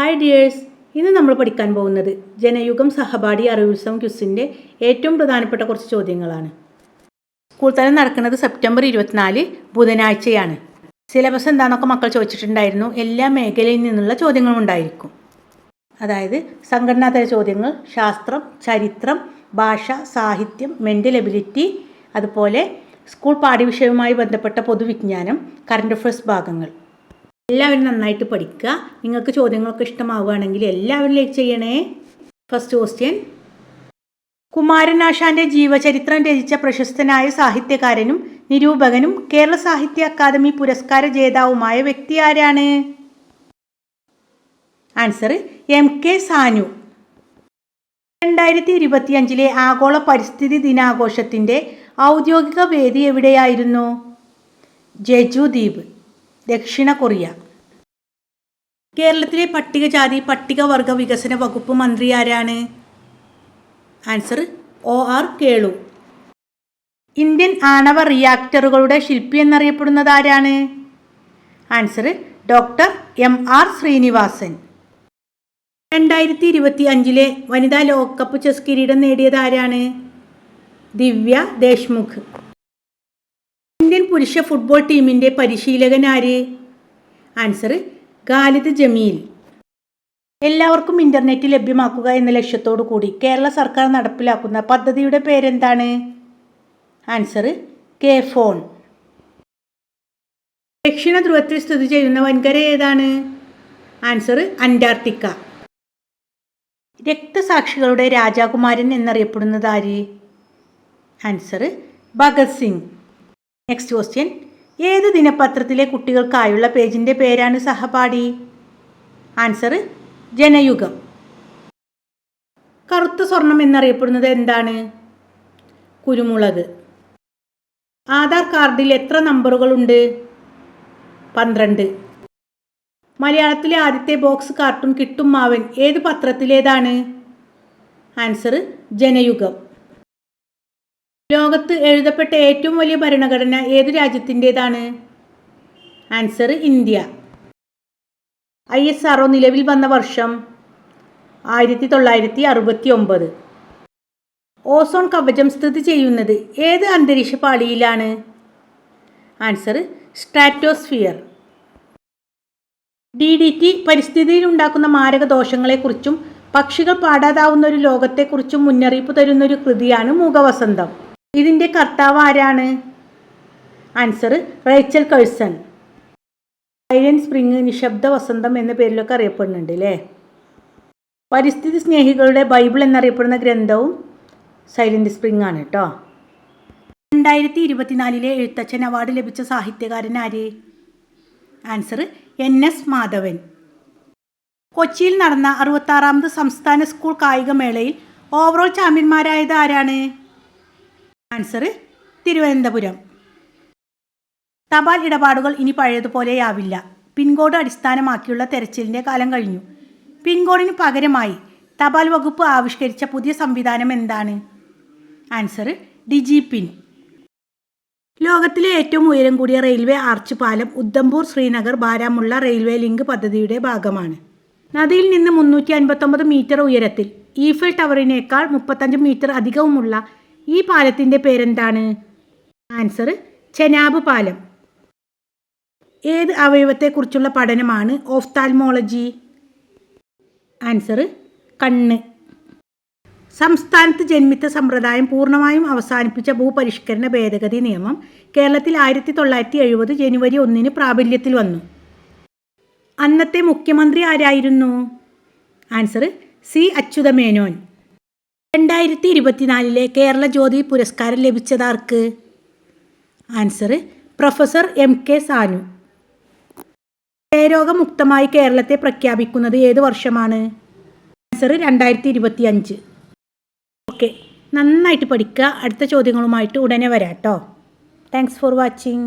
Hi dears ഇന്ന് നമ്മൾ പഠിക്കാൻ പോകുന്നത് ജനയുഗം സഹപാഠി അറിവുത്സവം ക്യുസിന്റെ ഏറ്റവും പ്രധാനപ്പെട്ട കുറച്ച് ചോദ്യങ്ങളാണ്. സ്കൂൾ തലം നടക്കുന്നത് സെപ്റ്റംബർ ഇരുപത്തിനാല് ബുധനാഴ്ചയാണ്. സിലബസ് എന്താണെന്നൊക്കെ മക്കൾ ചോദിച്ചിട്ടുണ്ടായിരുന്നു. എല്ലാ മേഖലയിൽ നിന്നുള്ള ചോദ്യങ്ങളും ഉണ്ടായിരിക്കും. അതായത് സംഘടനാതല ചോദ്യങ്ങൾ ശാസ്ത്രം ചരിത്രം ഭാഷ സാഹിത്യം മെന്റൽ എബിലിറ്റി അതുപോലെ സ്കൂൾ പാഠ്യവിഷയവുമായി ബന്ധപ്പെട്ട പൊതുവിജ്ഞാനം കറണ്ട് അഫയേഴ്സ് ഭാഗങ്ങൾ. എല്ലാവരും നന്നായിട്ട് പഠിക്കുക. നിങ്ങൾക്ക് ചോദ്യങ്ങളൊക്കെ ഇഷ്ടമാവുകയാണെങ്കിൽ എല്ലാവരും ലൈക്ക് ചെയ്യണേ. ഫസ്റ്റ് ക്വസ്റ്റ്യൻ കുമാരനാശാന്റെ ജീവചരിത്രം രചിച്ച പ്രശസ്തനായ സാഹിത്യകാരനും നിരൂപകനും കേരള സാഹിത്യ അക്കാദമി പുരസ്കാര ജേതാവുമായ വ്യക്തി ആരാണ്? ആൻസർ എം കെ സാനു രണ്ടായിരത്തി ഇരുപത്തിയഞ്ചിലെ ആഗോള പരിസ്ഥിതി ദിനാഘോഷത്തിന്റെ ഔദ്യോഗിക വേദി എവിടെയായിരുന്നു? ജെജു ദ്വീപ് ദക്ഷിണ കൊറിയ. കേരളത്തിലെ പട്ടികജാതി പട്ടികവർഗ വികസന വകുപ്പ് മന്ത്രി ആരാണ്? Answer O R Kelu. Indian ആണവ റിയാക്ടറുകളുടെ ശില്പി എന്നറിയപ്പെടുന്നത് ആരാണ്? Answer doctor M R Srinivasan. രണ്ടായിരത്തി ഇരുപത്തി അഞ്ചിലെ വനിതാ ലോകകപ്പ് ചെസ് കിരീടം നേടിയത് ആരാണ്? ദിവ്യ ദേശ്മുഖ്. ഇന്ത്യൻ പുരുഷ ഫുട്ബോൾ ടീമിന്റെ പരിശീലകൻ ആര്? ആൻസർ ഖാലിദ് ജമീൽ. എല്ലാവർക്കും ഇന്റർനെറ്റ് ലഭ്യമാക്കുക എന്ന ലക്ഷ്യത്തോടു കൂടി കേരള സർക്കാർ നടപ്പിലാക്കുന്ന പദ്ധതിയുടെ പേരെന്താണ്? Answer K phone. ദക്ഷിണ ധ്രുവത്തിൽ സ്ഥിതി ചെയ്യുന്ന വൻകര ഏതാണ്? Answer Antarctica. രക്തസാക്ഷികളുടെ രാജാകുമാരൻ എന്നറിയപ്പെടുന്നത് ആര്? Answer Bhagat Singh. Next question ഏത് ദിനപത്രത്തിലെ കുട്ടികൾക്കായുള്ള പേജിന്റെ പേരാണ് സഹപാഠി? ആൻസർ ജനയുഗം. കറുത്ത സ്വർണം എന്നറിയപ്പെടുന്നത് എന്താണ്? കുരുമുളക്. ആധാർ കാർഡിൽ എത്ര നമ്പറുകളുണ്ട്? പന്ത്രണ്ട്. മലയാളത്തിലെ ആദ്യത്തെ ബോക്സ് കാർട്ടൂൺ കിട്ടും മാവൻ. ഏത് പത്രത്തിലേതാണ്? ആൻസർ ജനയുഗം. ലോകത്ത് എഴുതപ്പെട്ട ഏറ്റവും വലിയ ഭരണഘടന ഏത് രാജ്യത്തിന്റേതാണ്? Answer India. I S R നിലവിൽ വന്ന വർഷം ആയിരത്തി തൊള്ളായിരത്തി അറുപത്തി ഒമ്പത് ഓസോൺ കവചം സ്ഥിതി ചെയ്യുന്നത് ഏത് അന്തരീക്ഷ പാളിയിലാണ്? Answer stratosphere. D D T പരിസ്ഥിതിയിൽ ഉണ്ടാക്കുന്ന മാരക ദോഷങ്ങളെക്കുറിച്ചും പക്ഷികൾ പാടാതാവുന്ന ഒരു ലോകത്തെക്കുറിച്ചും മുന്നറിയിപ്പ് തരുന്ന ഒരു കൃതിയാണ് മൂകവസന്തം. ഇതിന്റെ കർത്താവ് ആരാണ്? Answer Rachel Carson. Silent spring നിശബ്ദ വസന്തം എന്ന പേരിലൊക്കെ അറിയപ്പെടുന്നുണ്ട് അല്ലേ പരിസ്ഥിതി സ്നേഹികളുടെ ബൈബിൾ എന്നറിയപ്പെടുന്ന ഗ്രന്ഥവും സൈലന്റ് സ്പ്രിങ് ആണ് കേട്ടോ രണ്ടായിരത്തി ഇരുപത്തിനാലിലെ എഴുത്തച്ഛൻ അവാർഡ് ലഭിച്ച സാഹിത്യകാരൻ ആര്? Answer N S Madhavan. കൊച്ചിയിൽ നടന്ന അറുപത്താറാമത് സംസ്ഥാന സ്കൂൾ കായികമേളയിൽ ഓവറോൾ ചാമ്പ്യന്മാരായത് ആരാണ്? ആൻസർ തിരുവനന്തപുരം. തപാൽ ഇടപാടുകൾ ഇനി പഴയതുപോലെയാവില്ല. പിൻകോഡ് അടിസ്ഥാനമാക്കിയുള്ള തെരച്ചിലിന്റെ കാലം കഴിഞ്ഞു. പിൻകോഡിന് പകരമായി തപാൽ വകുപ്പ് ആവിഷ്കരിച്ച പുതിയ സംവിധാനം എന്താണ്? ആൻസർ ഡിജി പിൻ ലോകത്തിലെ ഏറ്റവും ഉയരം കൂടിയ റെയിൽവേ ആർച്ച് പാലം ഉദ്ധംപൂർ ശ്രീനഗർ ബാരാമുള്ള റെയിൽവേ ലിങ്ക് പദ്ധതിയുടെ ഭാഗമാണ്. നദിയിൽ നിന്ന് മുന്നൂറ്റി അൻപത്തൊമ്പത് മീറ്റർ ഉയരത്തിൽ ഈഫൽ ടവറിനേക്കാൾ മുപ്പത്തഞ്ച് മീറ്റർ അധികവുമുള്ള ഈ പാലത്തിന്റെ പേരെന്താണ്? ആൻസർ ചെനാബ് പാലം. ഏത് അവയവത്തെക്കുറിച്ചുള്ള പഠനമാണ് ഓഫ്താൽമോളജി ആൻസർ കണ്ണ്. സംസ്ഥാനത്ത് ജന്മിത്ത സമ്പ്രദായം പൂർണമായും അവസാനിപ്പിച്ച ഭൂപരിഷ്കരണ ഭേദഗതി നിയമം കേരളത്തിൽ ആയിരത്തി തൊള്ളായിരത്തി എഴുപത് ജനുവരി ഒന്നിന് പ്രാബല്യത്തിൽ വന്നു. അന്നത്തെ മുഖ്യമന്ത്രി ആരായിരുന്നു? Answer C Achutha Menon. രണ്ടായിരത്തി ഇരുപത്തിനാലിലെ കേരള ജ്യോതി പുരസ്കാരം ലഭിച്ചതാർക്ക് answer professor M K Sanu. ക്ഷയരോഗമുക്തമായി കേരളത്തെ പ്രഖ്യാപിക്കുന്നത് ഏത് വർഷമാണ്? ആൻസർ രണ്ടായിരത്തി ഇരുപത്തി അഞ്ച് ഓക്കെ നന്നായിട്ട് പഠിക്കുക. അടുത്ത ചോദ്യങ്ങളുമായിട്ട് ഉടനെ വരാം കേട്ടോ. Thanks for watching